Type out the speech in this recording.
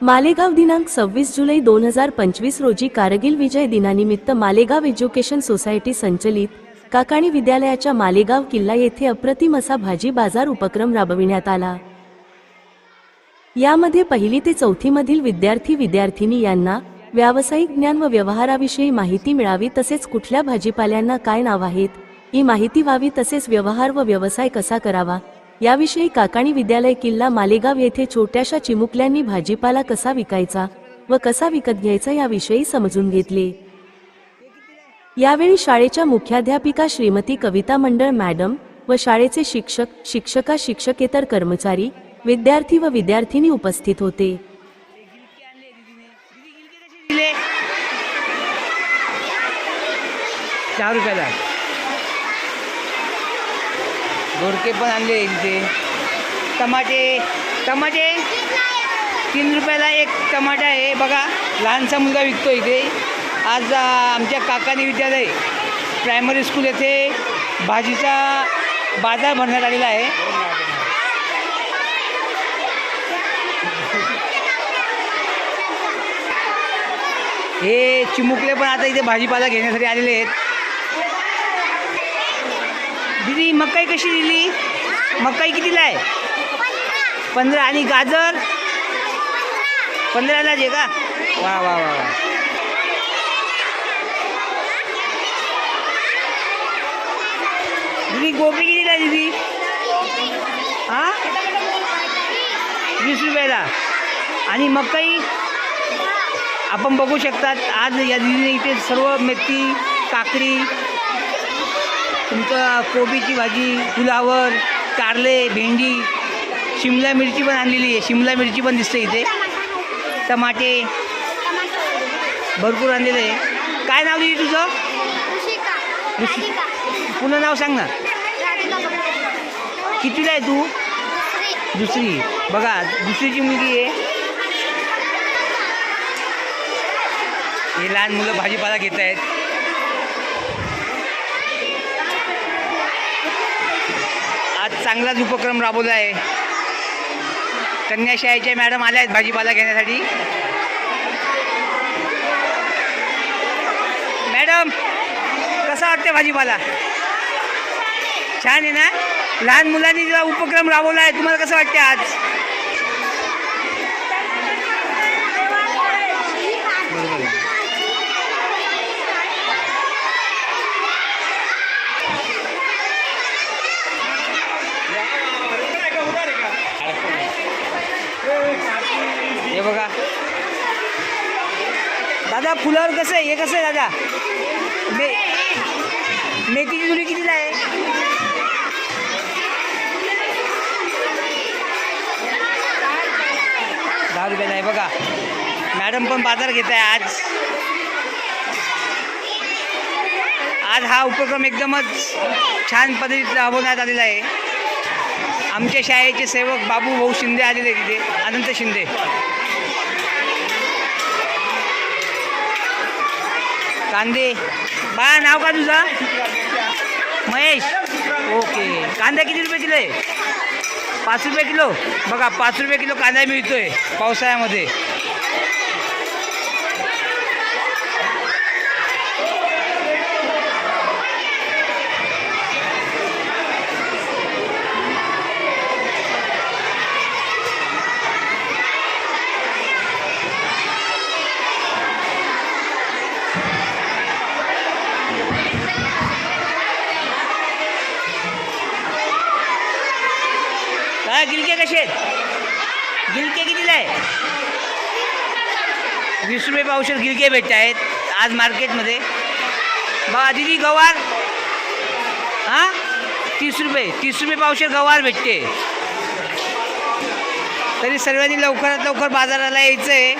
मालेगाव दिनांक सव्वीस जुलै दोन हजार पंचवीस रोजी कारगिल विजय दिनानिमित्त मालेगाव एज्युकेशन सोसायटी संचलित काकाणी विद्यालयाच्या मालेगाव किल्ला येथे अप्रतिम असा भाजी बाजार उपक्रम राबविण्यात आला. यामध्ये पहिली ते चौथीमधील विद्यार्थी विद्यार्थिनी यांना व्यावसायिक ज्ञान व व्यवहाराविषयी माहिती मिळावी तसेच कुठल्या भाजीपाल्यांना काय नाव आहेत ही माहिती व्हावी तसेच व्यवहार व व्यवसाय कसा करावा याविषयी काकाणी विद्यालय किल्ला मालेगाव येथे छोट्याशा चिमुकल्यांनी भाजीपाला कसा विकायचा व कसा विकत घ्यायचा याविषयी समजून घेतले. यावेळी शाळेच्या मुख्याध्यापिका श्रीमती कविता मंडळ मॅडम व शाळेचे शिक्षक शिक्षका शिक्षकेतर कर्मचारी विद्यार्थी व विद्यार्थिनी उपस्थित होते. चार रुपयाला. गोरके पण आणले इथे. टमाटे टमाटे? तीन रुपयाला एक टमाटा आहे. बघा लहानसा मुलगा विकतो इथे. आज आमच्या काकानी विद्यालय प्रायमरी स्कूल येथे भाजीचा बाजार भरण्यात आलेला आहे. हे चिमुकले पण आता इथे भाजीपाला घेण्यासाठी आलेले आहेत. दीदी मकाई कशी दिली? मकाई कितीला आहे? पंधरा. आणि गाजर? पंधरालाच आहे का? वा वा वा वा. दिदी गोबी कितीला आहे दीदी? हां? वीस रुपयाला. आणि मकाई? आपण बघू शकतात. आज या दिदीने इथे सर्व मेथी काकडी तुमचं कोबीची भाजी फुलावर कारले भेंडी शिमला मिरची पण आणलेली आहे. शिमला मिरची पण दिसते इथे. टमाटे भरपूर आणलेलं आहे. काय नाव दिली तुझं? पुन्हा नाव सांग ना. कितीला आहे तू? दुसरी. बघा दुसरीची मुलगी आहे. हे लहान मुलं भाजीपाला घेत आहेत. आज चांगलाच उपक्रम राबवला आहे. कन्याशाळेच्या मॅडम आल्या आहेत भाजीपाला घेण्यासाठी. मॅडम कसा वाटते भाजीपाला? छान आहे ना? लहान मुलांनी जेव्हा उपक्रम राबवला आहे तुम्हाला कसं वाटते आज? बरोबर आहे हे बघा. दादा फुलावर कसं आहे? हे कसं आहे दादा? मे मेथीची जुडी कितीला आहे? दहा रुपयाला आहे बघा. मॅडम पण बाजार घेत आहे आज. आज हा उपक्रम एकदमच छान पद्धतीत राबवण्यात आलेला आहे. आमच्या शाळेचे सेवक बाबू भाऊ शिंदे आलेले तिथे अनंत शिंदे. कांदे. बा नाव का तुझा? महेश. ओके. कांदा किती रुपये किलो आहे? पाच रुपये किलो? बघा पाच रुपये किलो कांदा मिळतोय पावसाळ्यामध्ये. गिलके कसे आहेत? गिलके कितीला आहे वीस रुपये पावशेर गिलके भेटत आहेत आज मार्केटमध्ये. बा दिदी गवार? हां? तीस रुपये तीस रुपये पावशेर गवार भेटते. तरी सर्वांनी लवकरात लवकर बाजाराला यायचं आहे